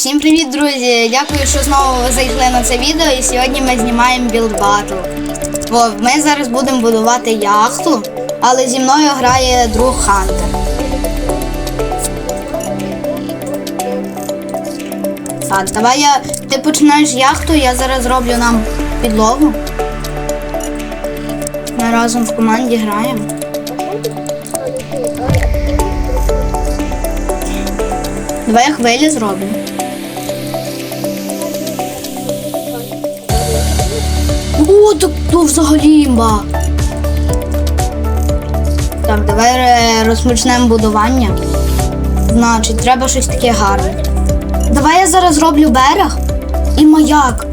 Всім привіт, друзі! Дякую, що знову зайшли на це відео. І сьогодні ми знімаємо білд батл. Ми зараз будемо будувати яхту, але зі мною грає друг Хантер. Так, давай я. Ти починаєш яхту, я зараз зроблю нам підлогу. Ми разом в команді граємо. Давай я хвилі зроблю. О, так то взагалі імба. Так, давай е, розпочнемо будування. Значить, треба щось таке гарне. Давай я зараз зроблю берег і маяк.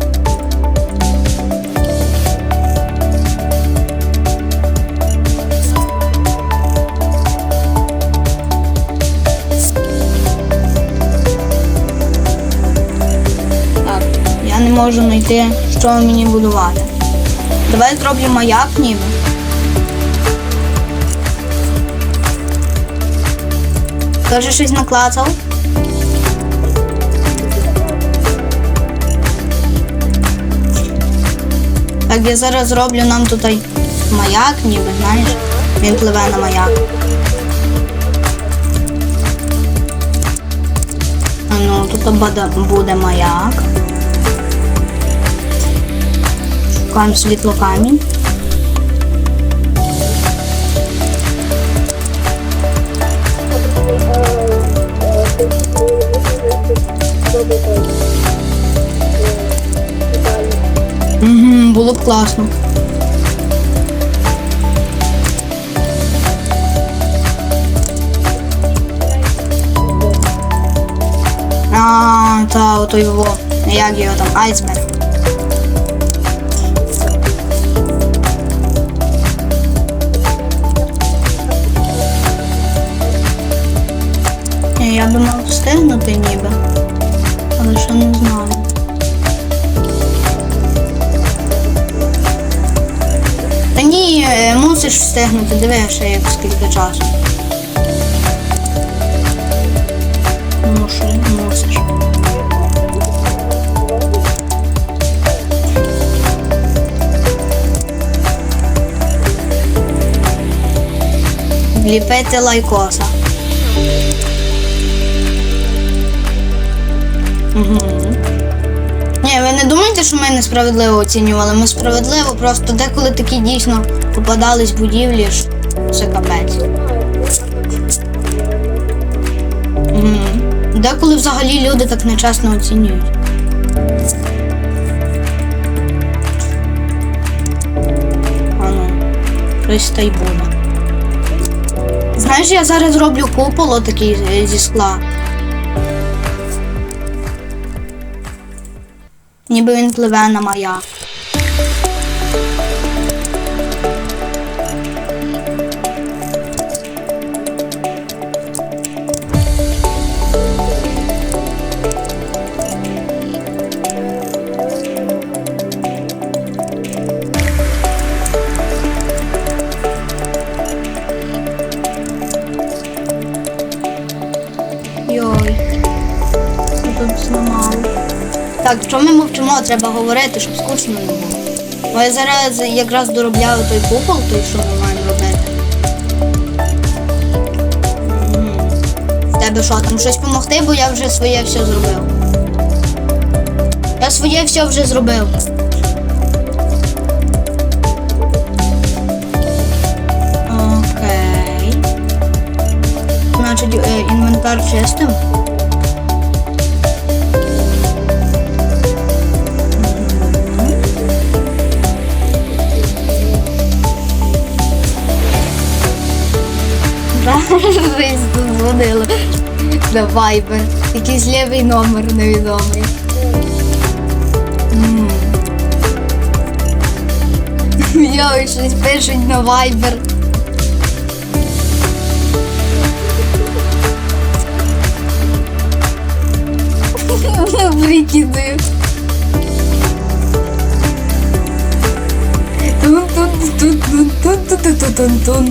Я не можу знайти, що мені будувати. Давай зроблю маяк ніби. Тоже щось наклацав. Так, я зараз зроблю нам тут маяк, ніби, знаєш. Він пливе на маяк. А ну, тут буде маяк. Шукаємо світлокамінь. Угу, було б класно. А, та, ото його. Як його там? Айсберг. Я думав встигнути ніби. Але ще не знаю. Та ні, е, мусиш встигнути, диви ще як скільки часу. Мушу, мусиш. Вліпити лайкоса. Угу. Ні, ви не думаєте, що ми несправедливо оцінювали? Ми справедливо, просто деколи такі дійсно попадались будівлі, що це капець. Угу. Деколи взагалі люди так нечесно оцінюють. А ну, щось та й буде. Знаєш, я зараз зроблю купол отакий е, зі скла. Ніби він пливе на маяк. Так, що ми мовчимо, треба говорити, щоб скучно не було. Бо я зараз якраз доробляю той купол, той, що ми маємо робити. В тебе що, там щось допомогти, бо я вже своє все зробив. Я своє все вже зробив. Окей. Значить, е, інвентар чистим. Зараз дзвонила на Viber. Якийсь лівий номер невідомий. М. Йой, щось пишуть на Viber. Викидаю. Тун-тун-тун-тун-тун-тун-тун-тун.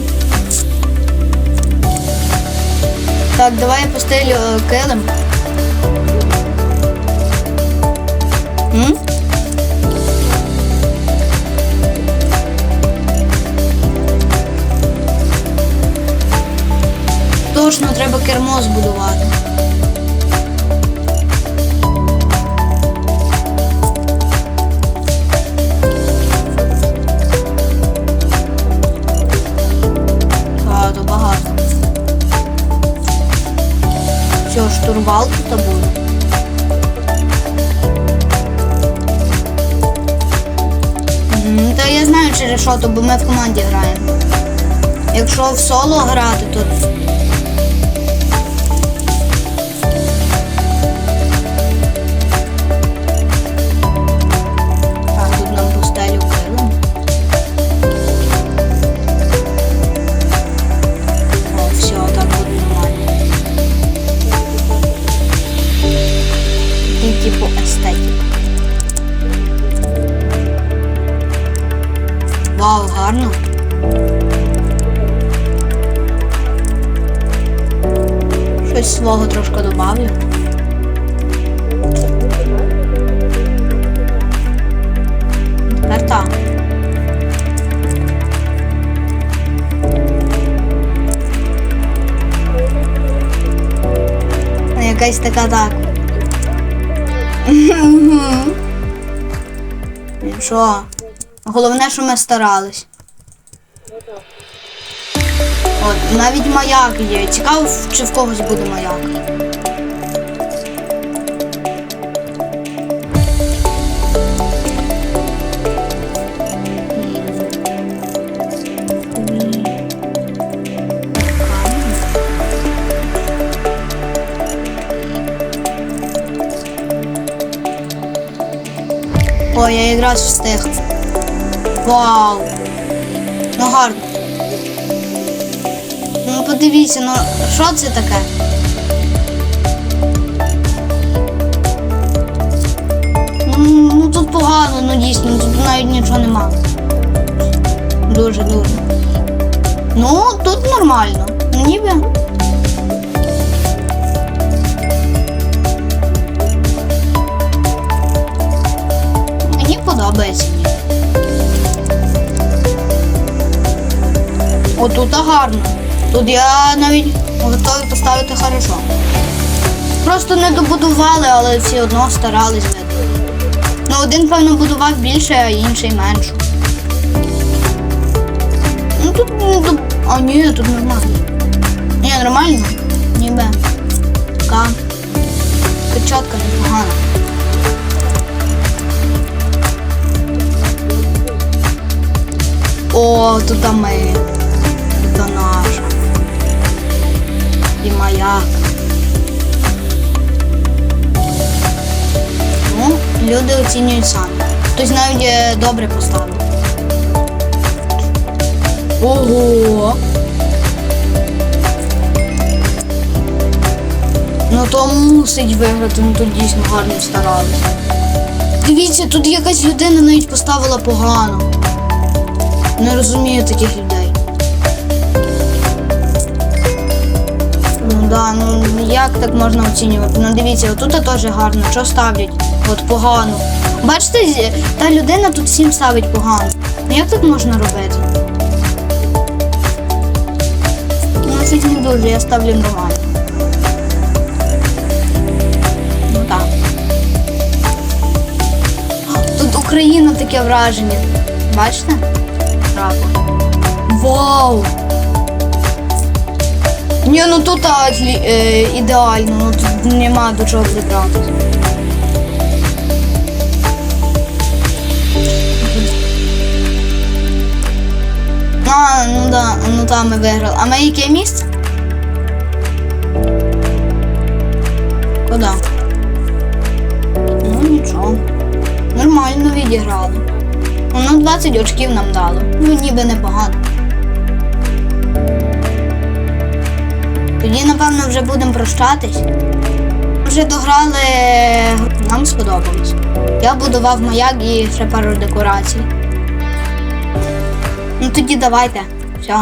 Так, давай я постелю е, килим. Точно треба кермо збудувати. Штурвал тут буде? Та я знаю через що, то, бо ми в команді граємо. Якщо в соло грати, то. Типу естетик. Вау, гарно. Щось свого трошки добавлю. Тепер так. Якась така так. Що? Головне, що ми старались. От, навіть маяк є. Цікаво, чи в когось буде маяк. Ой, я якраз встиг. Вау! Ну гарно. Ну подивіться, ну що це таке? Ну, ну тут погано, ну дійсно, тут навіть нічого нема. Дуже дуже. Ну, тут нормально. Ніби. Подобається. Отут гарно. Тут я навіть готовий поставити хорошо. Просто не добудували, але все одно старались видно. Ну, один, певно, будував більше, а інший менше. Ну тут ну, доб- А ні, тут нормально. Ні, нормально. Ніби. Така. Печатка непогана. О, тут ми. Тут наш. І маяк. Ну, люди оцінюють самі. Хтось навіть е, добре поставив. Ого. Ну то мусить виграти, ну тут дійсно гарно старалися. Дивіться, тут якась людина навіть поставила погано. Не розумію таких людей. Ну да, ну як так можна оцінювати? Ну дивіться, отут теж гарно, що ставлять? От погано. Бачите, та людина тут всім ставить погано. Ну як так можна робити? Ну щось не дуже, я ставлю нормально. Ну так. Тут Україна таке враження. Бачите? Прапор. Вау! Ні, ну тут а, е, ідеально, ну тут нема до чого прибратися. А, ну да, ну там ми виграли. А ми яке місце? Куди? Ну нічого. Нормально відіграли. Воно 20 очків нам дало. Ну ніби непогано. Тоді, напевно, вже будемо прощатись. Вже дограли, нам сподобалось. Я будував маяк і ще пару декорацій. Ну тоді давайте. Все.